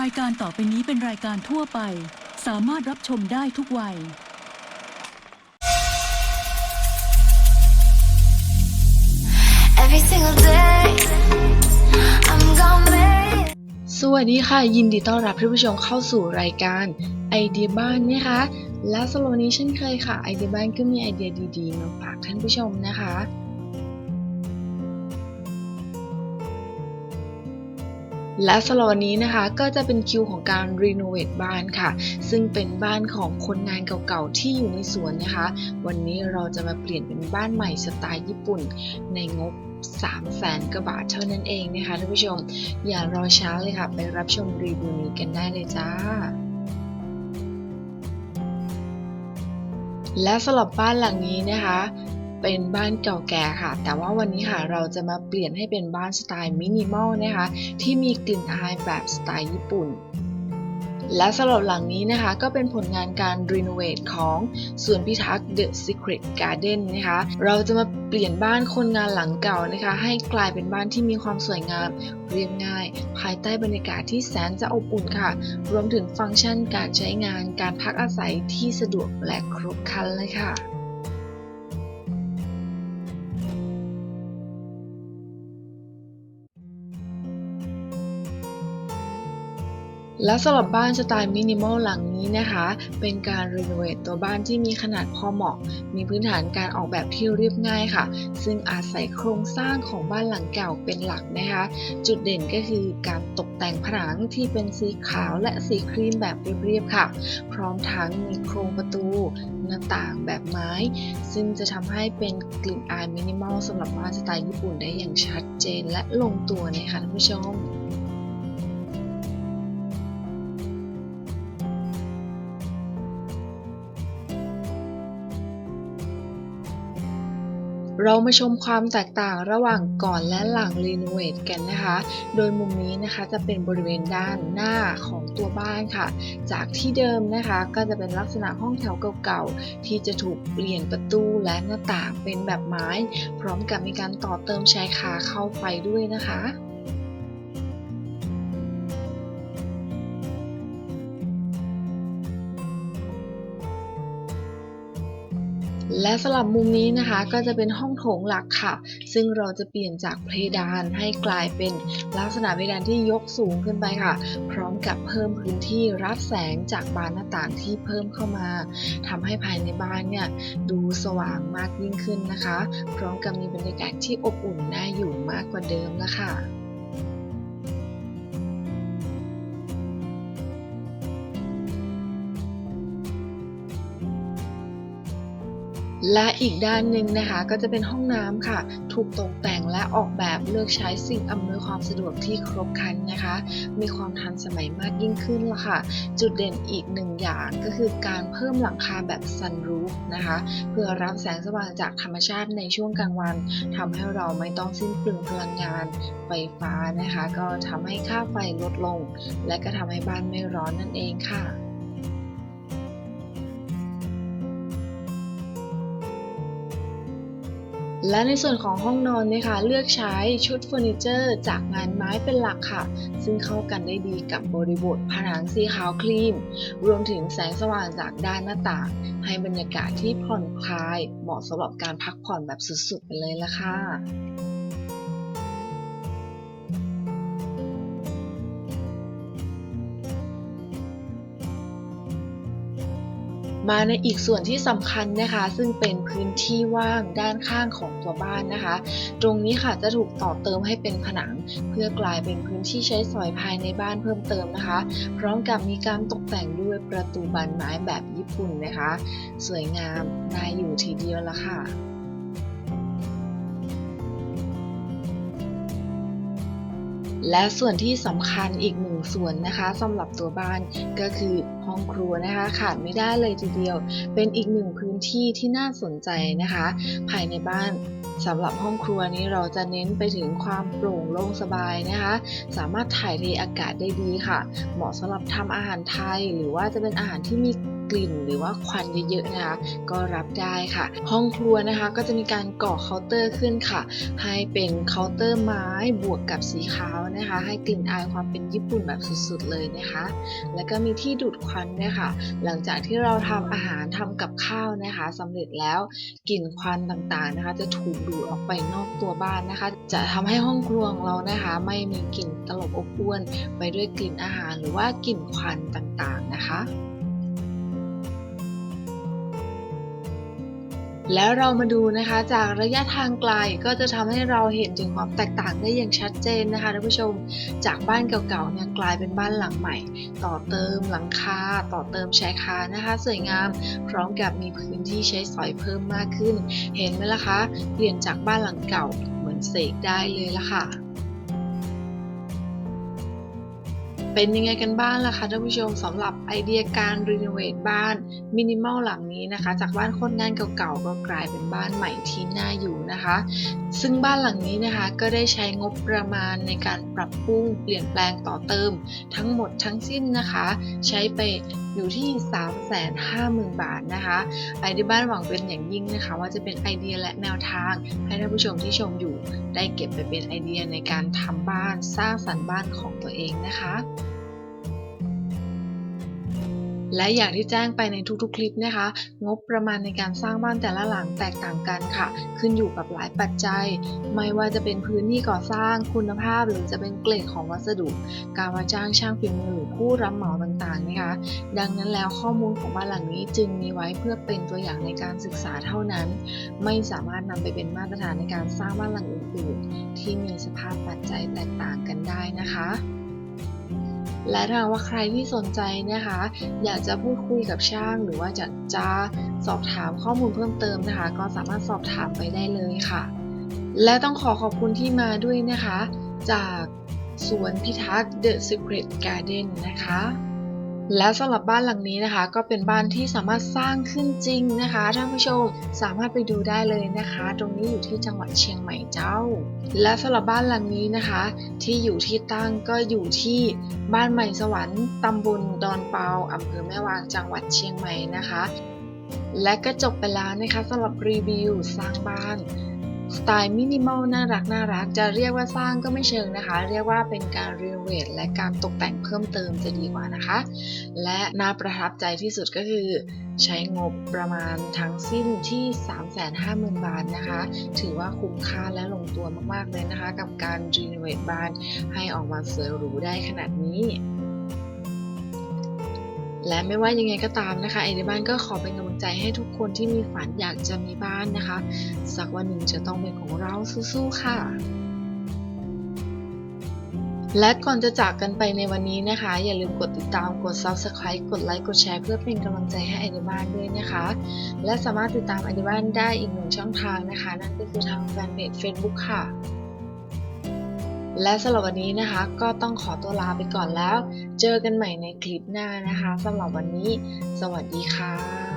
รายการต่อไปนี้เป็นรายการทั่วไป สามารถรับชมได้ทุกวัย Every single day, I'm gonna make สวัสดีค่ะ ยินดีต้อนรับท่านผู้ชมเข้าสู่รายการไอเดียบ้านนะคะ และสโลว์นี้เช่นเคยค่ะ ไอเดียบ้านก็มีไอเดียดีๆมาฝากท่านผู้ชมนะคะ และสโลว์นี้นะคะก็จะเป็นคิวของการรีโนเวทบ้านค่ะ ซึ่งเป็นบ้านของคนงานเก่าๆ ที่อยู่ในสวนนะคะ วันนี้เราจะมาเปลี่ยนเป็นบ้านใหม่สไตล์ญี่ปุ่น ในงบ3แสนกว่าบาทเท่านั้นเองนะคะท่านผู้ชม อย่ารอช้าเลยค่ะ ไปรับชมรีวิวนี้กันได้เลยจ้าและสำหรับบ้านหลังนี้นะคะ เป็นบ้านเก่าแก่ค่ะ แต่ว่าวันนี้ค่ะเราจะมาเปลี่ยนให้เป็นบ้านสไตล์มินิมอลนะคะ ที่มีกลิ่นอายแบบสไตล์ญี่ปุ่นและสำหรับหลังนี้นะคะก็เป็นผลงานการรีโนเวทของสวนพิทักษ์ The Secret Garden นะคะ เราจะมาเปลี่ยนบ้านคนงานหลังเก่านะคะ ให้กลายเป็นบ้านที่มีความสวยงามเรียบง่าย ภายใต้บรรยากาศที่แสนจะอบอุ่นค่ะ รวมถึงฟังก์ชันการใช้งานการพักอาศัยที่สะดวกและครบครันเลยค่ะ และสำหรับบ้านสไตล์มินิมอลหลังนี้นะคะ เป็นการรีโนเวทตัวบ้านที่มีขนาดพอเหมาะ มีพื้นฐานการออกแบบที่เรียบง่ายค่ะ ซึ่งอาศัยโครงสร้างของบ้านหลังเก่าเป็นหลักนะคะ จุดเด่นก็คือการตกแต่งผนังที่เป็นสีขาวและสีครีมแบบเรียบๆค่ะ พร้อมทั้งมีโครงประตู หน้าต่างแบบไม้ ซึ่งจะทำให้เป็นกลิ่นอายมินิมอลสำหรับบ้านสไตล์ญี่ปุ่นได้อย่างชัดเจนและลงตัวนะคะท่านผู้ชม เรามาชมความแตกต่างระหว่างก่อนและหลังรีโนเวทกันนะคะ โดยมุมนี้นะคะจะเป็นบริเวณด้านหน้าของตัวบ้านค่ะ จากที่เดิมนะคะก็จะเป็นลักษณะห้องแถวเก่าๆ ที่จะถูกเปลี่ยนประตูและหน้าต่างเป็นแบบไม้ พร้อมกับมีการต่อเติมชายคาเข้าไปด้วยนะคะ และสลับมุมนี้นะคะก็จะเป็นห้องโถงหลักค่ะ ซึ่งเราจะเปลี่ยนจากเพดานให้กลายเป็นลักษณะเพดานที่ยกสูงขึ้นไปค่ะ พร้อมกับเพิ่มพื้นที่รับแสงจากบานหน้าต่างที่เพิ่มเข้ามาทำให้ภายในบ้านเนี่ยดูสว่างมากยิ่งขึ้นนะคะ พร้อมกับมีบรรยากาศที่อบอุ่นน่าอยู่มากกว่าเดิมแล้วค่ะ และอีกด้านหนึ่งนะคะก็จะเป็นห้องน้ำค่ะ ถูกตกแต่งและออกแบบเลือกใช้สิ่งอำนวยความสะดวกที่ครบครันนะคะ มีความทันสมัยมากยิ่งขึ้นละค่ะ จุดเด่นอีกหนึ่งอย่างก็คือการเพิ่มหลังคาแบบซันรูฟนะคะ เพื่อรับแสงสว่างจากธรรมชาติในช่วงกลางวันทำให้เราไม่ต้องสิ้นเปลืองพลังงานไฟฟ้านะคะ ก็ทำให้ค่าไฟลดลง และก็ทำให้บ้านไม่ร้อนนั่นเองค่ะ และในส่วนของห้องนอนนะคะ เลือกใช้ชุดเฟอร์นิเจอร์ จากงานไม้เป็นหลักค่ะ ซึ่งเข้ากันได้ดีกับบริบทผนังสีขาวครีม รวมถึงแสงสว่างจากด้านหน้าต่าง ให้บรรยากาศที่ผ่อนคลาย เหมาะสำหรับการพักผ่อนแบบสุดๆไปเลยละค่ะ มาในอีกส่วนที่สำคัญนะคะ ซึ่งเป็นพื้นที่ว่างด้านข้างของตัวบ้านนะคะ ตรงนี้ค่ะจะถูกต่อเติมให้เป็นผนัง เพื่อกลายเป็นพื้นที่ใช้สอยภายในบ้านเพิ่มเติมนะคะ พร้อมกับมีการตกแต่งด้วยประตูบานไม้แบบญี่ปุ่นนะคะ สวยงามน่าอยู่ทีเดียวละค่ะ และส่วนที่สำคัญอีกหนึ่งส่วนนะคะสำหรับตัวบ้านก็คือห้องครัวนะคะขาดไม่ได้เลยทีเดียว เป็นอีกหนึ่งพื้นที่ที่น่าสนใจนะคะ ภายในบ้านสำหรับห้องครัวนี้เราจะเน้นไปถึงความโปร่งโล่งสบายนะคะ สามารถถ่ายเทอากาศได้ดีค่ะ เหมาะสำหรับทำอาหารไทย หรือว่าจะเป็นอาหารที่มี กลิ่นหรือว่าควันเยอะๆนะคะ ก็รับได้ค่ะ ห้องครัวนะคะก็จะมีการก่อเคาน์เตอร์ขึ้นค่ะ ให้เป็นเคาน์เตอร์ไม้บวกกับสีขาวนะคะ ให้กลิ่นอายความเป็นญี่ปุ่นแบบสุดๆเลยนะคะ แล้วก็มีที่ดูดควันด้วยค่ะ หลังจากที่เราทำอาหารทำกับข้าวนะคะสำเร็จแล้วกลิ่นควันต่างๆนะคะ จะถูกดูดออกไปนอกตัวบ้านนะคะ จะทำให้ห้องครัวของเรานะคะ ไม่มีกลิ่นตลบอบอวนไปด้วยกลิ่นอาหารหรือว่ากลิ่นควันต่างๆนะคะ แล้วเรามาดูนะคะจากระยะทางไกลก็จะทำให้เราเห็นถึงความแตกต่างได้อย่างชัดเจนนะคะท่านผู้ชม จากบ้านเก่าๆเนี่ยกลายเป็นบ้านหลังใหม่ ต่อเติมหลังคาต่อเติมชายคานะคะ สวยงามพร้อมกับมีพื้นที่ใช้สอยเพิ่มมากขึ้น เห็นไหมล่ะคะ เปลี่ยนจากบ้านหลังเก่าเหมือนเสกได้เลยละค่ะ เป็นยังไงกันบ้างล่ะคะท่านผู้ชมสำหรับไอเดียการรีโนเวทบ้านมินิมอลหลังนี้นะคะ จากบ้านคนงานเก่าๆก็กลายเป็นบ้านใหม่ที่น่าอยู่นะคะ ซึ่งบ้านหลังนี้นะคะก็ได้ใช้งบประมาณในการปรับปรุงเปลี่ยนแปลงต่อเติม ทั้งหมดทั้งสิ้นนะคะ ใช้ไปอยู่ที่ 350,000 บาทนะคะไอเดียบ้านหวังเป็นอย่างยิ่งนะคะ ว่าจะเป็นไอเดียและแนวทางให้ท่านผู้ชมที่ชมอยู่ ได้เก็บไปเป็นไอเดียในการทำบ้านสร้างสรรค์บ้านของตัวเองนะคะ และอย่างที่แจ้งไปในทุกๆ คลิปนะคะ งบประมาณในการสร้างบ้านแต่ละหลังแตกต่างกันค่ะ ขึ้นอยู่กับหลายปัจจัย ไม่ว่าจะเป็นพื้นที่ก่อสร้างคุณภาพ หรือจะเป็นเกรดของวัสดุ การว่าจ้างช่างฝีมือหรือผู้รับเหมาต่างๆนะคะ ดังนั้นแล้วข้อมูลของบ้านหลังนี้จึงมีไว้เพื่อเป็นตัวอย่างในการศึกษาเท่านั้น ไม่สามารถนำไปเป็นมาตรฐานในการสร้างบ้านหลังอื่นๆ ที่มีสภาพปัจจัยแตกต่างกันได้นะคะ และถ้าว่าใครที่สนใจนะคะ อยากจะพูดคุยกับช่างหรือว่าจะจะสอบถามข้อมูลเพิ่มเติมนะคะ ก็สามารถสอบถามไปได้เลยค่ะ และต้องขอขอบคุณที่มาด้วยนะคะ จากสวนพิทักษ์ The Secret Garden นะคะ และสำหรับบ้านหลังนี้นะคะก็เป็นบ้านที่สามารถสร้างขึ้นจริงนะคะท่านผู้ชมสามารถไปดูได้เลยนะคะ ตรงนี้อยู่ที่จังหวัดเชียงใหม่เจ้า และสำหรับบ้านหลังนี้นะคะ ที่อยู่ที่ตั้งก็อยู่ที่บ้านใหม่สวรรค์ตำบลดอนเปาอำเภอแม่วางจังหวัดเชียงใหม่นะคะ และก็จบไปแล้วนะคะสำหรับรีวิวสร้างบ้าน สไตล์มินิมอลน่ารักน่ารักจะเรียกว่าสร้างก็ไม่เชิงนะคะ เรียกว่าเป็นการรีโนเวทและการตกแต่งเพิ่มเติมจะดีกว่านะคะ และน่าประทับใจที่สุดก็คือ ใช้งบประมาณทั้งสิ้นที่ 350,000 บาทนะคะ ถือว่าคุ้มค่าและลงตัวมากๆเลยนะคะ กับการรีโนเวทบ้านให้ออกมาสวยหรูได้ขนาดนี้ และไม่ว่ายังไงก็ตามนะคะไอเดียบ้านก็ขอเป็นกำลังใจให้ทุกคนที่มีฝันอยากจะมีบ้านนะคะ สักวันหนึ่งจะต้องเป็นของเราสู้ๆค่ะ และก่อนจะจากกันไปในวันนี้นะคะ อย่าลืมกดติดตามกด subscribe กดไลค์กดแชร์เพื่อเป็นกำลังใจให้ไอเดียบ้านด้วยนะคะ และสามารถติดตามไอเดียบ้านได้อีกหนึ่งช่องทางนะคะ นั่นก็คือทางแฟนเพจ Facebook ค่ะ และสำหรับวันนี้นะคะ ก็ต้องขอตัวลาไปก่อนแล้ว เจอกันใหม่ในคลิปหน้านะคะสำหรับวันนี้ สวัสดีค่ะ